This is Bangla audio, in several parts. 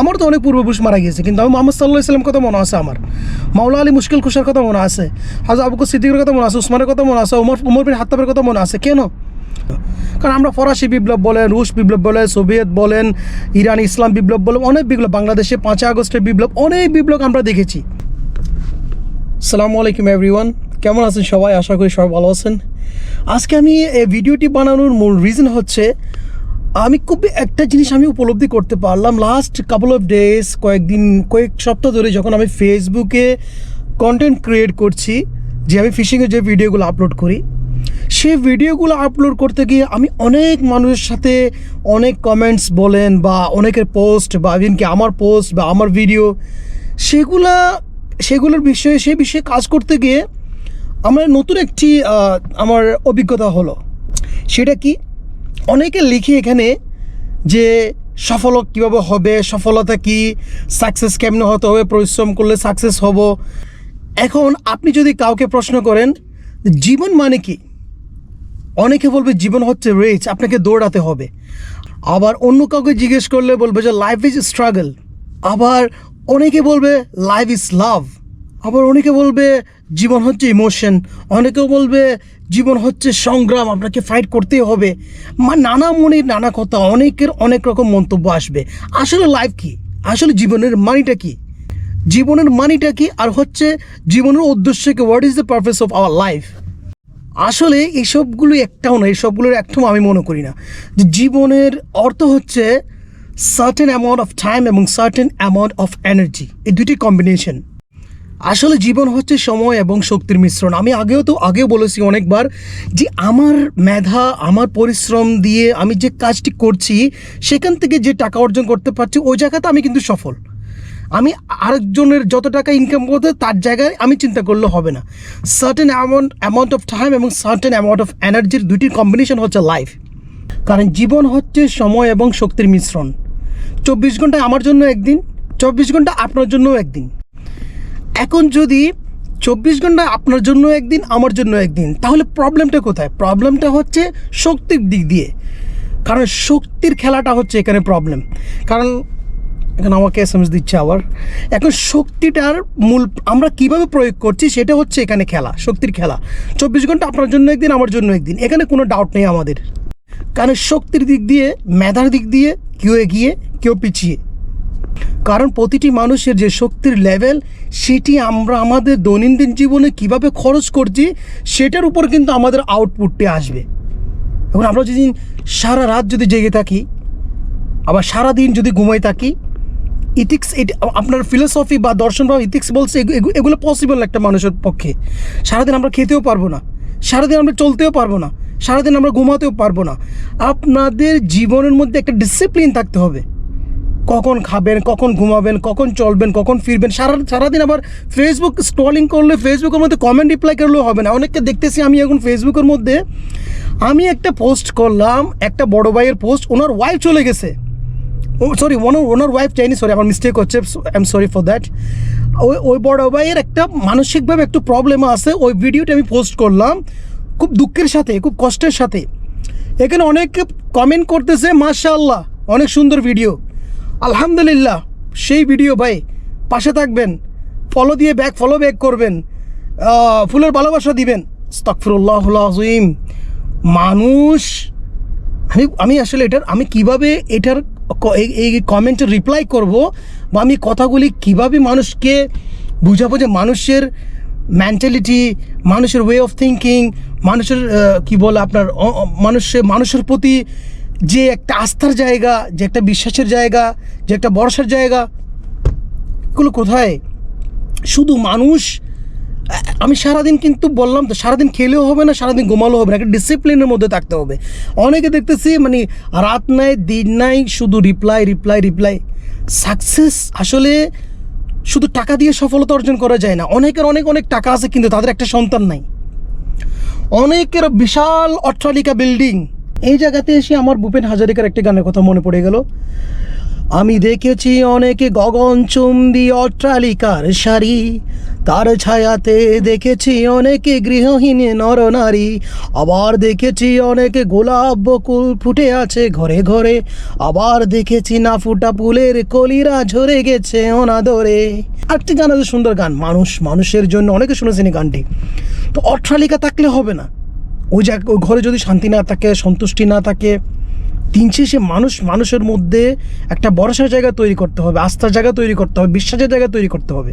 আমার তো অনেক পূর্বপুরুষ মারা গিয়েছে, কিন্তু আমি মোহাম্মদ সাল্লাহ ইসলাম কথা মনে আছে আমার। মাওলা আলী মুশকিল খুশার কথা মনে আছে, হাজর আবুক সিদ্দিকের কথা মনে আছে, উসমানের কথা মনে আছে উমর উমর বিন হাত্তাবের কথা মনে আছে। কেন? কারণ আমরা ফরাসি বিপ্লব বলেন, রুশ বিপ্লব বলেন, সোভিয়েত বলেন, ইরান ইসলাম বিপ্লব বলেন, অনেক বিপ্লব, বাংলাদেশে পাঁচই আগস্টের বিপ্লব, অনেক বিপ্লব আমরা দেখেছি। সালামু আলাইকুম এভরিওয়ান, কেমন আছেন সবাই? আশা করি সবাই ভালো আছেন। আজকে আমি এই ভিডিওটি বানানোর মূল রিজন হচ্ছে আমি খুব একটা জিনিস আমি উপলব্ধি করতে পারলাম লাস্ট কাপল অফ ডেজ কয়েকদিন, কয়েক সপ্তাহ ধরে যখন আমি ফেসবুকে কন্টেন্ট ক্রিয়েট করছি, যে আমি ফিশিংয়ের যে ভিডিওগুলো আপলোড করি, সেই ভিডিওগুলো আপলোড করতে গিয়ে আমি অনেক মানুষের সাথে অনেক কমেন্টস বলেন বা অনেকের পোস্ট বা ইভেন কি আমার পোস্ট বা আমার ভিডিও সেগুলা, সেগুলোর বিষয়ে সে বিষয়ে কাজ করতে গিয়ে আমার নতুন একটি আমার অভিজ্ঞতা হলো। সেটা কি? অনেকে লিখে এখানে যে সফল কীভাবে হবে, সফলতা কি সাকসেস কেমনে হতে হবে, পরিশ্রম করলে সাকসেস হব। এখন আপনি যদি কাউকে প্রশ্ন করেন, জীবন মানে কি? অনেকে বলবে জীবন হচ্ছে রেচ আপনাকে দৌড়াতে হবে। আবার অন্য কাউকে জিজ্ঞেস করলে বলবে যে লাইফ ইজ স্ট্রাগল আবার অনেকে বলবে লাইফ ইজ লাভ আবার অনেকে বলবে জীবন হচ্ছে ইমোশন অনেকেও বলবে, জীবন হচ্ছে সংগ্রাম, আপনাকে ফাইট করতেই হবে। মা, নানা মনের নানা কথা, অনেকের অনেক রকম মন্তব্য আসবে। আসলে লাইফ কি? আসলে জীবনের মানিটা কি? জীবনের মানিটা কি? আর হচ্ছে জীবনের উদ্দেশ্য কি? What is the purpose of our life আসলে এইসবগুলো একটাও না এইসবগুলোর একটাও আমি মনে করি না। যে জীবনের অর্থ হচ্ছে সার্টেন অ্যামাউন্ট অফ টাইম এবং সার্টেন অ্যামাউন্ট অফ এনার্জি এই দুটি কম্বিনেশন আসলে জীবন হচ্ছে সময় এবং শক্তির মিশ্রণ। আমি আগেও তো, আগেও বলেছি অনেকবার যে আমার মেধা, আমার পরিশ্রম দিয়ে আমি যে কাজটি করছি, সেখান থেকে যে টাকা অর্জন করতে পারছি, ওই জায়গাতে আমি কিন্তু সফল। আমি আরেকজনের যত টাকা ইনকাম করতে, তার জায়গায় আমি চিন্তা করলে হবে না। Certain amount amount of time এবং সার্টেন অ্যামাউন্ট অফ এনার্জির দুটির কম্বিনেশন হচ্ছে লাইফ কারণ জীবন হচ্ছে সময় এবং শক্তির মিশ্রণ। চব্বিশ ঘণ্টা আমার জন্য একদিন, চব্বিশ ঘণ্টা আপনার জন্যও একদিন। এখন যদি চব্বিশ ঘণ্টা আপনার জন্য একদিন, আমার জন্য একদিন, তাহলে প্রবলেমটা কোথায়? প্রবলেমটা হচ্ছে শক্তির দিক দিয়ে। কারণ শক্তির খেলাটা হচ্ছে এখানে প্রবলেম কারণ এখন আমাকে এস দিচ্ছে আবার। এখন শক্তিটার মূল, আমরা কীভাবে প্রয়োগ করছি সেটা হচ্ছে এখানে খেলা, শক্তির খেলা। চব্বিশ ঘণ্টা আপনার জন্য একদিন, আমার জন্য একদিন। এখানে কোনো ডাউট নেই আমাদের। কারণ শক্তির দিক দিয়ে, মেধার দিক দিয়ে কেউ এগিয়ে, কেউ পিছিয়ে। কারণ প্রতিটি মানুষের যে শক্তির লেভেল সেটি আমরা আমাদের দৈনন্দিন জীবনে কীভাবে খরচ করছি, সেটার উপর কিন্তু আমাদের আউটপুটটি আসবে। এখন আমরা যদি সারা রাত যদি জেগে থাকি, আবার সারা দিন যদি ঘুমাই থাকি ইথিক্স আপনার ফিলোসফি বা দর্শন বা ইথিক্স বলছে, এগু- এগু- এগুলো পসিবল একটা মানুষের পক্ষে। সারাদিন আমরা খেতেও পারব না। সারাদিন আমরা চলতেও পারব না। সারাদিন আমরা ঘুমাতেও পারব না। আপনাদের জীবনের মধ্যে একটা ডিসিপ্লিন থাকতে হবে। কখন খাবেন, কখন ঘুমাবেন, কখন চলবেন, কখন ফিরবেন? সারা সারাদিন আবার ফেসবুক স্ক্রলিং করলে ফেসবুকের মধ্যে কমেন্ট রিপ্লাই করলেও হবে না। অনেককে দেখতেছি আমি এখন ফেসবুকের মধ্যে। আমি একটা পোস্ট করলাম, একটা বড় ভাইয়ের পোস্ট ওনার ওয়াইফ চলে গেছে। ও সরি ওনার ওনার ওয়াইফ চাইনি সরি আমার মিস্টেক হচ্ছে I am sorry for that ওই ওই বড় ভাইয়ের একটা মানসিকভাবে একটু প্রবলেম আছে, ওই ভিডিওটা আমি পোস্ট করলাম, খুব দুঃখের সাথে, খুব কষ্টের সাথে। এখানে অনেকে কমেন্ট করতেছে, মাশাআল্লাহ, অনেক সুন্দর ভিডিও আলহামদুলিল্লাহ, সেই ভিডিও ভাই, পাশে থাকবেন ফলো দিয়ে ব্যাক ফলো ব্যাক করবেন ফুলের ভালোবাসা দিবেন। স্তকফিরুল্লাহ মানুষ, আমি আমি আসলে এটার, আমি কীভাবে এটার এই- কমেন্টের রিপ্লাই করব বা আমি কথাগুলি কীভাবে মানুষকে বুঝাবো যে মানুষের মেন্টালিটি মানুষের ওয়ে অফ থিঙ্কিং মানুষের কি বলে আপনার মানুষের মানুষের প্রতি যে একটা আস্থার জায়গা, যে একটা বিশ্বাসের জায়গা, যে একটা ভরসার জায়গা, এগুলো কোথায়? শুধু মানুষ, আমি সারাদিন কিন্তু বললাম তো, সারাদিন খেলেও হবে না, সারাদিন ঘুমালেও হবে না, একটা ডিসিপ্লিনের মধ্যে থাকতে হবে। অনেকে দেখতেছি মানে রাত নাই, দিন নাই, শুধু রিপ্লাই রিপ্লাই রিপ্লাই সাকসেস আসলে শুধু টাকা দিয়ে সফলতা অর্জন করা যায় না, অনেকের অনেক অনেক টাকা আছে, কিন্তু তাদের একটা সন্তান নাই। অনেকের বিশাল অট্টালিকা বিল্ডিং এই জায়গাতে এসে আমার ভূপেন হাজারিকার একটি গানের কথা মনে পড়ে গেল। আমি দেখেছি অনেকে গগন গগনচুম্বী অট্টালিকার সারি তার ছায়াতে দেখেছি অনেকে গৃহহীন নরনারী, আবার দেখেছি অনেকে গোলাপ বকুল ফুটে আছে ঘরে ঘরে, আবার দেখেছি না ফুটা ফুলের কলিরা ঝরে গেছে অনাদরে। আরেকটি গান আছে সুন্দর গান, মানুষ, মানুষের জন্য। অনেকে শুনেছেন এই গানটি। তো অট্রালিকা থাকলে হবে না। ওই জায়গা ওই ঘরে যদি শান্তি না থাকে, সন্তুষ্টি না থাকে, দিন শেষে মানুষ, মানুষের মধ্যে একটা ভরসার জায়গা তৈরি করতে হবে, আস্থার জায়গা তৈরি করতে হবে, বিশ্বাসের জায়গা তৈরি করতে হবে।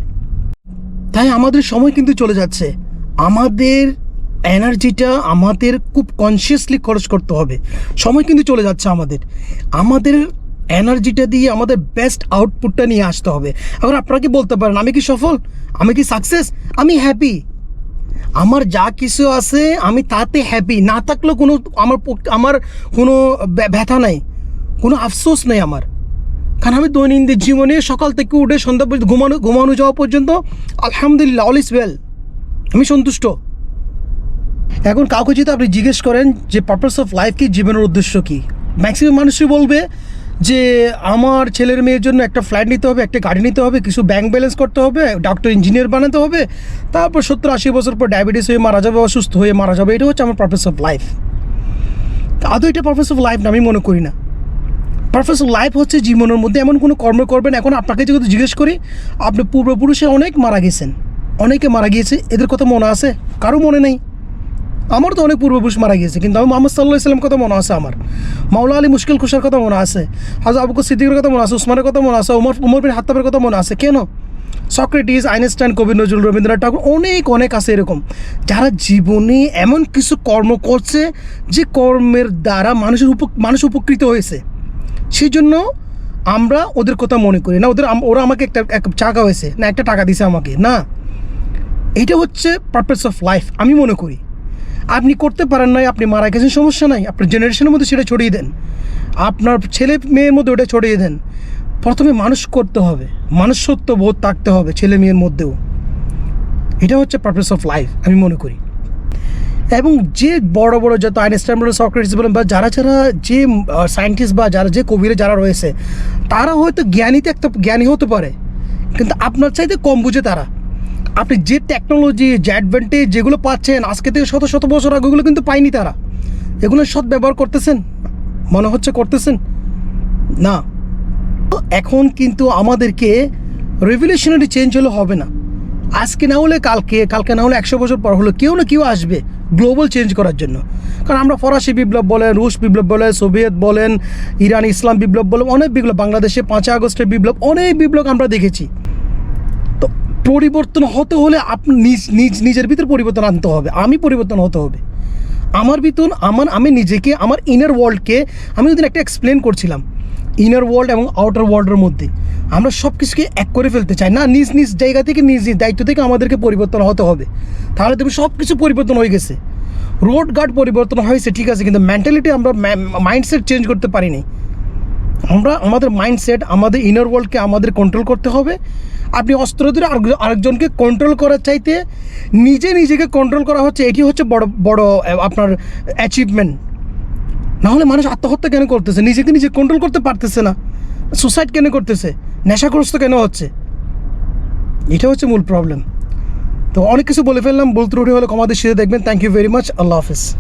তাই আমাদের সময় কিন্তু চলে যাচ্ছে। আমাদের এনার্জিটা আমাদের খুব কনসিয়াসলি খরচ করতে হবে। সময় কিন্তু চলে যাচ্ছে আমাদের। আমাদের এনার্জিটা দিয়ে আমাদের বেস্ট আউটপুটটা নিয়ে আসতে হবে। এখন আপনারা কি বলতে পারেন, আমি কি সফল? আমি কি সাকসেস আমি হ্যাপি আমার যা কিছু আছে, আমি তাতে হ্যাপি না থাকলেও কোনো আমার আমার কোনো ব্য- ব্যথা নাই, কোনো আফসোস নেই আমার। কারণ আমি দৈনন্দিন জীবনে সকাল থেকে উঠে সন্ধ্যা পর্যন্ত ঘুমানো ঘুমানো যাওয়া পর্যন্ত আলহামদুলিল্লাহ অল ইস ওয়েল আমি সন্তুষ্ট। এখন কাউকে যদি আপনি জিজ্ঞেস করেন যে পারপাস অফ লাইফ কি, জীবনের উদ্দেশ্য কি? ম্যাক্সিমাম মানুষই বলবে যে আমার ছেলের মেয়ের জন্য একটা ফ্ল্যাট নিতে হবে, একটা গাড়ি নিতে হবে, কিছু ব্যাংক ব্যালেন্স করতে হবে ডক্টর ইঞ্জিনিয়ার বানাতে হবে, তারপর সত্তর আশি বছর পর ডায়াবেটিস হয়ে মারা যাবে, অসুস্থ হয়ে মারা যাবে, এটা হচ্ছে আমার পারপাস অফ লাইফ আদৌ এটা পারপাস অফ লাইফ না, আমি মনে করি না। পারপাস অফ লাইফ হচ্ছে জীবনের মধ্যে এমন কোনো কর্ম করবেন, এখন আপনাকে যদি জিজ্ঞেস করি, আপনি পূর্বপুরুষে অনেক মারা গেছেন, অনেকে মারা গিয়েছে, এদের কথা মনে আছে? কারও মনে নেই? আমার তো অনেক পূর্বপুরুষ মারা গিয়েছে, কিন্তু আমি মোহাম্মদ সাল্লাহ ইসলাম কথা মনে আছে আমার। মাওলা আলী মুশকিল খুশার কথা মনে আছে, হাজর আবুক সিদ্দিকের কথা মনে আছে, উসমানের কথা মনে আছে উমর উমর বিন হাত্তাবের কথা মনে আছে। কেন? সক্রেটিস, আইনস্টাইন কবি নজরুল, রবীন্দ্রনাথ ঠাকুর অনেক অনেক আছে এরকম। যারা জীবনে এমন কিছু কর্ম করছে যে কর্মের দ্বারা মানুষের উপ মানুষ উপকৃত হয়েছে সেই জন্য আমরা ওদের কথা মনে করি। না, ওদের ওরা আমাকে একটা, এক টাকা হয়েছে, না, একটা টাকা দিছে আমাকে, না। এটা হচ্ছে পারপাস অফ লাইফ আমি মনে করি। আপনি করতে পারেন নাই, আপনি মারা গেছেন, সমস্যা নাই। আপনার জেনারেশনের মধ্যে সেটা ছড়িয়ে দেন। আপনার ছেলে মেয়ের মধ্যে ওটা ছড়িয়ে দেন। প্রথমে মানুষ করতে হবে। মানুষত্ব বোধ থাকতে হবে ছেলে মেয়ের মধ্যেও। এটা হচ্ছে পারপাস অফ লাইফ আমি মনে করি। এবং যে বড় বড় যত আইনস্টাইন বলেন, সক্রেটিস বলেন, বা যারা যারা যে সায়েন্টিস্ট বা যারা যে কবিরা যারা রয়েছে, তারা হয়তো জ্ঞানীতে একটা, জ্ঞানী হতে পারে। কিন্তু আপনার চাইতে কম বুঝে তারা। আপনি যে টেকনোলজি যে অ্যাডভান্টেজ যেগুলো পাচ্ছেন, আজকে থেকে শত শত বছর আগে ওগুলো কিন্তু পায়নি তারা। এগুলো সৎ ব্যবহার করতেছেন? মনে হচ্ছে করতেছেন? না। এখন কিন্তু আমাদেরকে রেভলিউশনারি চেঞ্জ হলে হবে না। আজকে না হলে কালকে কালকে না হলে একশো বছর পর হলো কেউ না কেউ আসবে গ্লোবাল চেঞ্জ করার জন্য। কারণ আমরা ফরাসি বিপ্লব বলেন, রুশ বিপ্লব বলেন, সোভিয়েত বলেন, ইরান ইসলাম বিপ্লব বলেন, অনেক বিপ্লব, বাংলাদেশে পাঁচই আগস্টের বিপ্লব, অনেক বিপ্লব আমরা দেখেছি। পরিবর্তন হতে হলে আপনি নিজ নিজ নিজের ভিতর পরিবর্তন আনতে হবে। আমি পরিবর্তন হতে হবে। আমার ভিতর, আমার আমি নিজেকে, আমার ইনার ওয়ার্ল্ডকে আমি ওদিন একটা এক্সপ্লেন করছিলাম। ইনার ওয়ার্ল্ড এবং আউটার ওয়ার্ল্ডের মধ্যে। আমরা সব কিছুকে এক করে ফেলতে চাই। না, নিজ নিজ জায়গা থেকে, নিজ নিজ দায়িত্ব থেকে আমাদেরকে পরিবর্তন হতে হবে। তাহলে তুমি সব কিছু পরিবর্তন হয়ে গেছে। রোড গার্ড পরিবর্তন হয়েছে, ঠিক আছে, কিন্তু মেন্টালিটি আমরা মাইন্ডসেট চেঞ্জ করতে পারিনি। আমরা আমাদের মাইন্ডসেট আমাদের ইনার ওয়ার্ল্ডকে আমাদের কন্ট্রোল করতে হবে। আপনি অস্ত্র ধরে আরেক- আরেকজনকে কন্ট্রোল করার চাইতে নিজে নিজেকে কন্ট্রোল করা হচ্ছে, এটি হচ্ছে বড় বড় আপনার অ্যাচিভমেন্ট নাহলে মানুষ আত্মহত্যা কেন করতেছে? নিজেকে নিজে কন্ট্রোল করতে পারতেছে না। সুসাইড কেন করতেছে? নেশাগ্রস্ত কেন হচ্ছে? এটা হচ্ছে মূল প্রবলেম তো অনেক কিছু বলে ফেললাম বলতে রুটি হলে কমাদের শিখে দেখবেন। থ্যাংক ইউ ভেরি মাচ আল্লাহ হাফিজ।